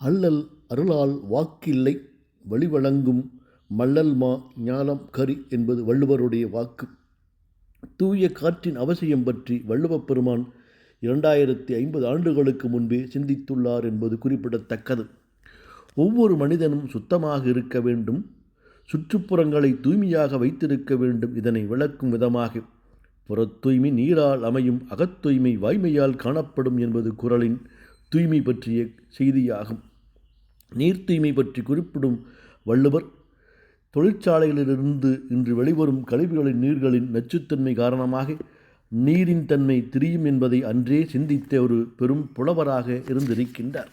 அல்லல் அருளால் வாக்கில்லை வழிவழங்கும் மல்லல்மா ஞானம் கரி என்பது வள்ளுவருடைய வாக்கு. தூய காற்றின் அவசியம் பற்றி வள்ளுவப் பெருமான் இரண்டாயிரத்தி ஐம்பது ஆண்டுகளுக்கு முன்பே சிந்தித்துள்ளார் என்பது குறிப்பிடத்தக்கது. ஒவ்வொரு மனிதனும் சுத்தமாக இருக்க வேண்டும் சுற்றுப்புறங்களை தூய்மையாக வைத்திருக்க வேண்டும் இதனை விளக்கும் விதமாக. புறத்தூய்மை நீரால் அமையும் அகத்தூய்மை வாய்மையால் காணப்படும் என்பது குரலின் தூய்மை பற்றிய செய்தியாகும். நீர் தூய்மை பற்றி குறிப்பிடும் வள்ளுவர் தொழிற்சாலைகளிலிருந்து இன்று வெளிவரும் கழிவுகளின் நீர்களின் நச்சுத்தன்மை காரணமாக நீரின் தன்மை திரியும் என்பதை அன்றே சிந்தித்த ஒரு பெரும் புலவராக இருந்திருக்கின்றார்.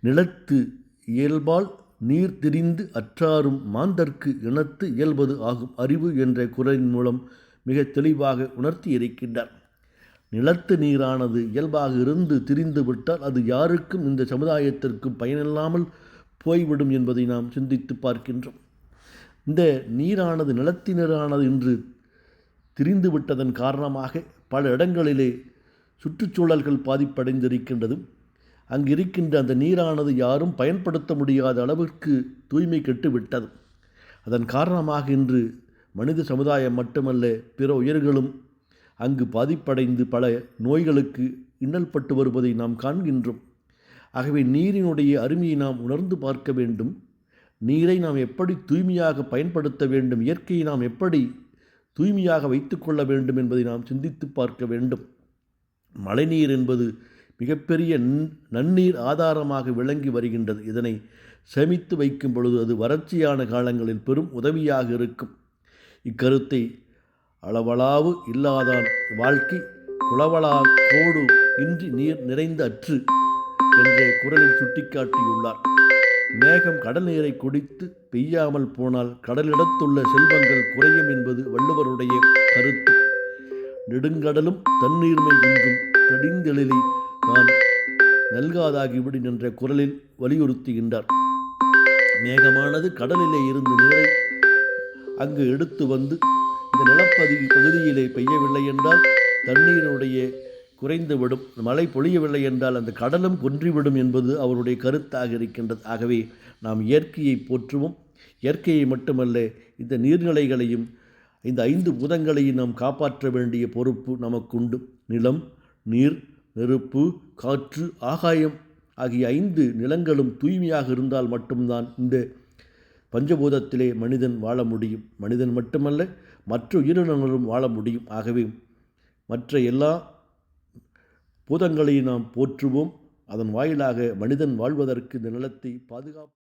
நிலத்து இயல்பால் நீர் திரிந்து அற்றாரும் மாந்தர்க்கு இனத்து இயல்பது ஆகும் அறிவு என்ற குரலின் மூலம் மிக தெளிவாக உணர்த்தி இருக்கின்றார் நிலத்து நீரானது இயல்பாக இருந்து திரிந்து விட்டால் அது யாருக்கும் இந்த சமுதாயத்திற்கும் பயனில்லாமல் போய்விடும் என்பதை நாம் சிந்தித்து பார்க்கின்றோம். இந்த நீரானது நிலத்தினரானது இன்று திரிந்து விட்டதன் காரணமாக பல இடங்களிலே சுற்றுச்சூழல்கள் பாதிப்படைந்திருக்கின்றதும் அங்கு இருக்கின்ற அந்த நீரானது யாரும் பயன்படுத்த முடியாத அளவிற்கு தூய்மை கெட்டுவிட்டது அதன் காரணமாக இன்று மனித சமுதாயம் மட்டுமல்ல பிற உயிர்களும் அங்கு பாதிப்படைந்து பல நோய்களுக்கு இன்னல்பட்டு வருவதை நாம் காண்கின்றோம். ஆகவே நீரினுடைய அருமையை நாம் உணர்ந்து பார்க்க வேண்டும். நீரை நாம் எப்படி தூய்மையாக பயன்படுத்த வேண்டும்? இயற்கையை நாம் எப்படி தூய்மையாக வைத்துக்கொள்ள வேண்டும் என்பதை நாம் சிந்தித்து பார்க்க வேண்டும். மழைநீர் என்பது மிகப்பெரிய நன்னீர் ஆதாரமாக விளங்கி வருகின்றது. இதனை சேமித்து வைக்கும் பொழுது அது வறட்சியான காலங்களில் பெரும் உதவியாக இருக்கும். இக்கருத்தை அளவளாவு இல்லாதான் வாழ்க்கை குளவளா கோடு இன்றி நீர் நிறைந்த அற்று என்ற குரலில் சுட்டிக்காட்டியுள்ளார். மேகம் கடல் நீரை குடித்து பெய்யாமல் போனால் கடலிடத்துள்ள செல்வங்கள் குறையும் என்பது வள்ளுவருடைய கருத்து. நெடுங்கடலும் தண்ணீர்மை என்றும் தடிந்தெழிலை தான் நல்காதாகிவிடும் என்ற குரலில் வலியுறுத்துகின்றார். மேகமானது கடலிலே இருந்து நீரை அங்கு எடுத்து வந்து இந்த நிலப்பதி பகுதியிலே பெய்யவில்லை என்றால் தண்ணீரினுடைய குறைந்துவிடும். மழை பொழியவில்லை என்றால் அந்த கடலும் கொன்றிவிடும் என்பது அவருடைய கருத்தாக இருக்கின்றது. ஆகவே நாம் இயற்கையை போற்றுவோம். இயற்கையை மட்டுமல்ல இந்த நீர்நிலைகளையும் இந்த ஐந்து பூதங்களையும் நாம் காப்பாற்ற வேண்டிய பொறுப்பு நமக்குண்டு. நிலம் நீர் நெருப்பு காற்று ஆகாயம் ஆகிய ஐந்து நிலங்களும் தூய்மையாக இருந்தால் மட்டும்தான் இந்த பஞ்சபூதத்திலே மனிதன் வாழ முடியும். மனிதன் மட்டுமல்ல மற்ற உயிரினங்களும் வாழ முடியும். ஆகவே மற்ற எல்லா பூதங்களையும் நாம் போற்றுவோம். அதன் வாயிலாக மனிதன் வாழ்வதற்கு இந்த நிலத்தை பாதுகாப்பு